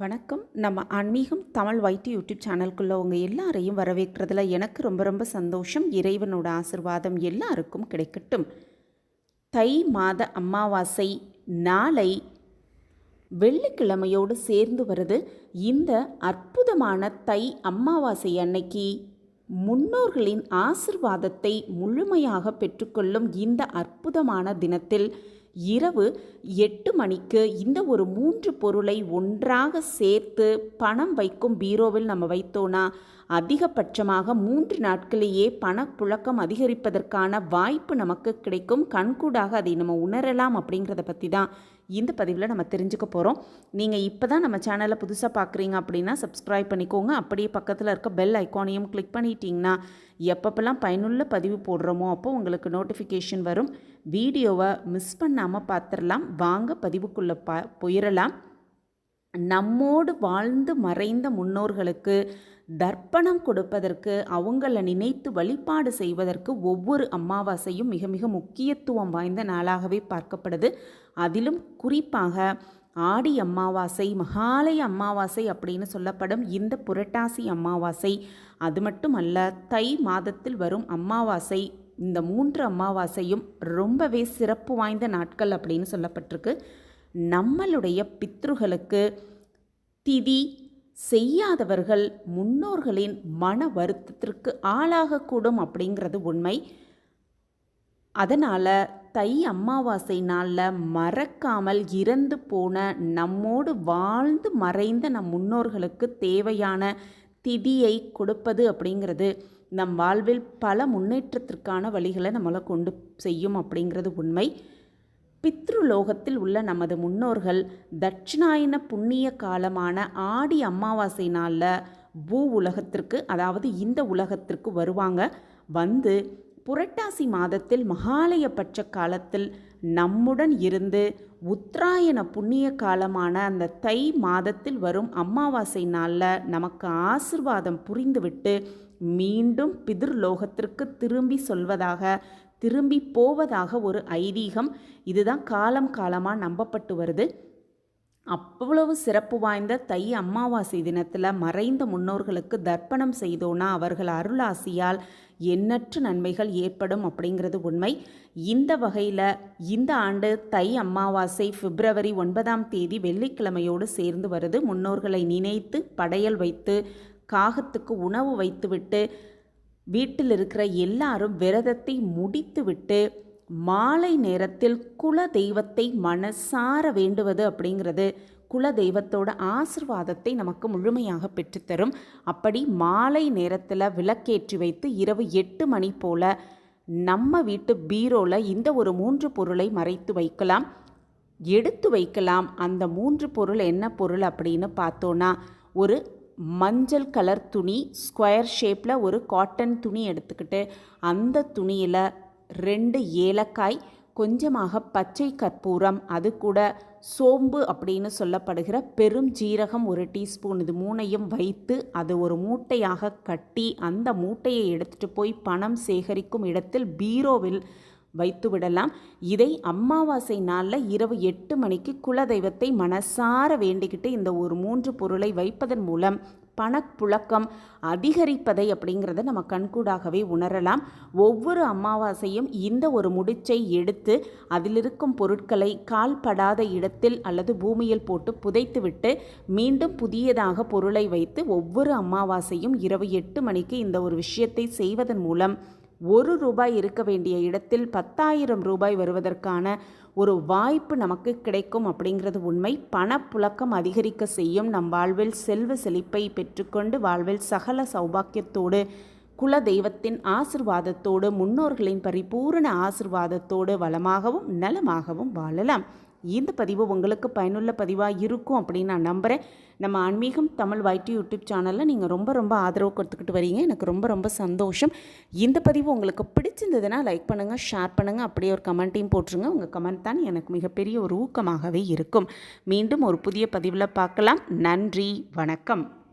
வணக்கம். நம்ம ஆன்மீகம் தமிழ் வைட்டி யூடியூப் சேனலுக்குள்ள உங்கள் எல்லாரையும் வரவேற்கிறதுல எனக்கு ரொம்ப ரொம்ப சந்தோஷம். இறைவனோட ஆசிர்வாதம் எல்லாருக்கும் கிடைக்கட்டும். தை மாத அமாவாசை நாளை வெள்ளிக்கிழமையோடு சேர்ந்து வருது. இந்த அற்புதமான தை அமாவாசை அன்னைக்கு முன்னோர்களின் ஆசிர்வாதத்தை முழுமையாக பெற்றுக்கொள்ளும் இந்த அற்புதமான தினத்தில் இரவு எட்டு மணிக்கு இந்த ஒரு மூன்று பொருளை ஒன்றாக சேர்த்து பணம் வைக்கும் பீரோவில் நம்ம வைத்தோன்னா அதிகபட்சமாக மூன்று நாட்களிலேயே பணப்புழக்கம் அதிகரிப்பதற்கான வாய்ப்பு நமக்கு கிடைக்கும். கண்கூடாக அதை நம்ம உணரலாம் அப்படிங்கிறத பற்றி தான் இந்த பதிவில் நம்ம தெரிஞ்சுக்க போகிறோம் நீங்கள் இப்போ தான் நம்ம சேனலை புதுசாக பார்க்குறீங்க அப்படின்னா சப்ஸ்கிரைப் பண்ணிக்கோங்க. அப்படியே பக்கத்தில் இருக்க பெல் ஐக்கானையும் கிளிக் பண்ணிட்டீங்கன்னா எப்பப்பெல்லாம் பயனுள்ள பதிவு போடுறோமோ அப்போ உங்களுக்கு நோட்டிஃபிகேஷன் வரும். வீடியோவை மிஸ் பண்ணாமல் பார்த்துடலாம் வாங்க பதிவுக்குள்ளே பா போயிடலாம் நம்மோடு வாழ்ந்து மறைந்த முன்னோர்களுக்கு தர்ப்பணம் கொடுப்பதற்கு அவங்கள நினைத்து வழிபாடு செய்வதற்கு ஒவ்வொரு அமாவாசையும் மிக மிக முக்கியத்துவம் வாய்ந்த நாளாகவே பார்க்கப்படுது. அதிலும் குறிப்பாக ஆடி அமாவாசை மகாலய அமாவாசை அப்படின்னு சொல்லப்படும் இந்த புரட்டாசி அமாவாசை. அது மட்டும் அல்ல தை மாதத்தில் வரும் அமாவாசை இந்த மூன்று அமாவாசையும் ரொம்பவே சிறப்பு வாய்ந்த நாட்கள் அப்படின்னு சொல்லப்பட்டிருக்கு. நம்மளுடைய பித்ருகளுக்கு திதி செய்யாதவர்கள் முன்னோர்களின் மன வருத்தத்திற்கு ஆளாகக்கூடும் அப்படிங்கிறது உண்மை. அதனால் தை அமாவாசை நாளில் மறக்காமல் இறந்து போன நம்மோடு வாழ்ந்து மறைந்த நம் முன்னோர்களுக்கு தேவையான திதியை கொடுப்பது அப்படிங்கிறது நம் வாழ்வில் பல முன்னேற்றத்திற்கான வழிகளை நம்மளை கொண்டு செய்யும் அப்படிங்கிறது உண்மை. பித்ருலோகத்தில் உள்ள நமது முன்னோர்கள் தட்சிணாயன புண்ணிய காலமான ஆடி அமாவாசை நாளில் பூ உலகத்திற்கு அதாவது இந்த உலகத்திற்கு வருவாங்க. வந்து புரட்டாசி மாதத்தில் மகாலய பட்ச காலத்தில் நம்முடன் இருந்து உத்தராயண புண்ணிய காலமான அந்த தை மாதத்தில் வரும் அமாவாசை நாளில் நமக்கு ஆசிர்வாதம் புரிந்துவிட்டு மீண்டும் பிதிர்லோகத்திற்கு திரும்பி சொல்வதாக திரும்பி போவதாக ஒரு ஐதீகம் இதுதான் காலம் காலமாக நம்பப்பட்டு வருது. அவ்வளவு சிறப்பு வாய்ந்த தை அமாவாசை தினத்தில் மறைந்த முன்னோர்களுக்கு தர்ப்பணம் செய்தோன்னா அவர்கள் அருளாசியால் எண்ணற்ற நன்மைகள் ஏற்படும் அப்படிங்கிறது உண்மை. இந்த வகையில் இந்த ஆண்டு தை அமாவாசை பிப்ரவரி ஒன்பதாம் தேதி வெள்ளிக்கிழமையோடு சேர்ந்து வருது. முன்னோர்களை நினைத்து படையல் வைத்து காகத்துக்கு உணவு வைத்துவிட்டு வீட்டில் இருக்கிற எல்லாரும் விரதத்தை முடித்துவிட்டு மாலை நேரத்தில் குல தெய்வத்தை மனசார வேண்டுவது அப்படிங்கிறது குல தெய்வத்தோட ஆசிர்வாதத்தை நமக்கு முழுமையாக பெற்றுத்தரும். அப்படி மாலை நேரத்தில் விளக்கேற்றி வைத்து இரவு எட்டு மணி போல் நம்ம வீட்டு பீரோவில் இந்த ஒரு மூன்று பொருளை மறைத்து வைக்கலாம். எடுத்து வைக்கலாம். அந்த மூன்று பொருள் என்ன பொருள் அப்படின்னு பார்த்தோன்னா ஒரு மஞ்சள் கலர் துணி ஸ்கொயர் ஷேப்பில் ஒரு காட்டன் துணி எடுத்துக்கிட்டு அந்த துணியில் ரெண்டு ஏலக்காய் கொஞ்சமாக பச்சை கற்பூரம் அது கூட சோம்பு அப்படின்னு சொல்லப்படுகிற பெரும் ஜீரகம் ஒரு டீஸ்பூன். இது மூணையும் வைத்து அது ஒரு மூட்டையாக கட்டி அந்த மூட்டையை எடுத்துகிட்டு போய் பணம் சேகரிக்கும் இடத்தில் பீரோவில் வைத்து விடலாம். இதை அமாவாசை நாளில் இரவு எட்டு மணிக்கு குலதெய்வத்தை மனசார வேண்டிக்கிட்டு இந்த ஒரு மூன்று பொருளை வைப்பதன் மூலம் பணப்புழக்கம் அதிகரிப்பதை அப்படிங்கிறத நம்ம கண்கூடாகவே உணரலாம். ஒவ்வொரு அமாவாசையும் இந்த ஒரு முடிச்சை எடுத்து அதில் இருக்கும் பொருட்களை கால்படாத இடத்தில் அல்லது பூமியில் போட்டு புதைத்துவிட்டு மீண்டும் புதியதாக பொருளை வைத்து ஒவ்வொரு அமாவாசையும் இரவு எட்டு மணிக்கு இந்த ஒரு விஷயத்தை செய்வதன் மூலம் ஒரு ரூபாய் இருக்க வேண்டிய இடத்தில் பத்தாயிரம் ரூபாய் வருவதற்கான ஒரு வாய்ப்பு நமக்கு கிடைக்கும் அப்படிங்கிறது உண்மை. பணப்புழக்கம் அதிகரிக்க செய்யும் நம் வாழ்வில் செல்வ செழிப்பை பெற்றுக்கொண்டு வாழ்வில் சகல சௌபாக்கியத்தோடு குல தெய்வத்தின் ஆசிர்வாதத்தோடு முன்னோர்களின் பரிபூரண ஆசிர்வாதத்தோடு வளமாகவும் நலமாகவும் வாழலாம். இந்த பதிவு உங்களுக்கு பயனுள்ள பதிவாக இருக்கும் அப்படின்னு நான் நம்புகிறேன் நம்ம ஆன்மீகம் தமிழ் வைட்டி யூடியூப் சேனலில் நீங்கள் ரொம்ப ரொம்ப ஆதரவு கொடுத்துக்கிட்டு வரீங்க. எனக்கு ரொம்ப ரொம்ப சந்தோஷம். இந்த பதிவு உங்களுக்கு பிடிச்சிருந்ததுன்னா லைக் பண்ணுங்கள் ஷேர் பண்ணுங்கள் அப்படியே ஒரு கமெண்ட்டையும் போட்டுருங்க. உங்கள் கமெண்ட் தான் எனக்கு மிகப்பெரிய ஒரு ஊக்கமாகவே இருக்கும். மீண்டும் ஒரு புதிய பதிவில் பார்க்கலாம். நன்றி வணக்கம்.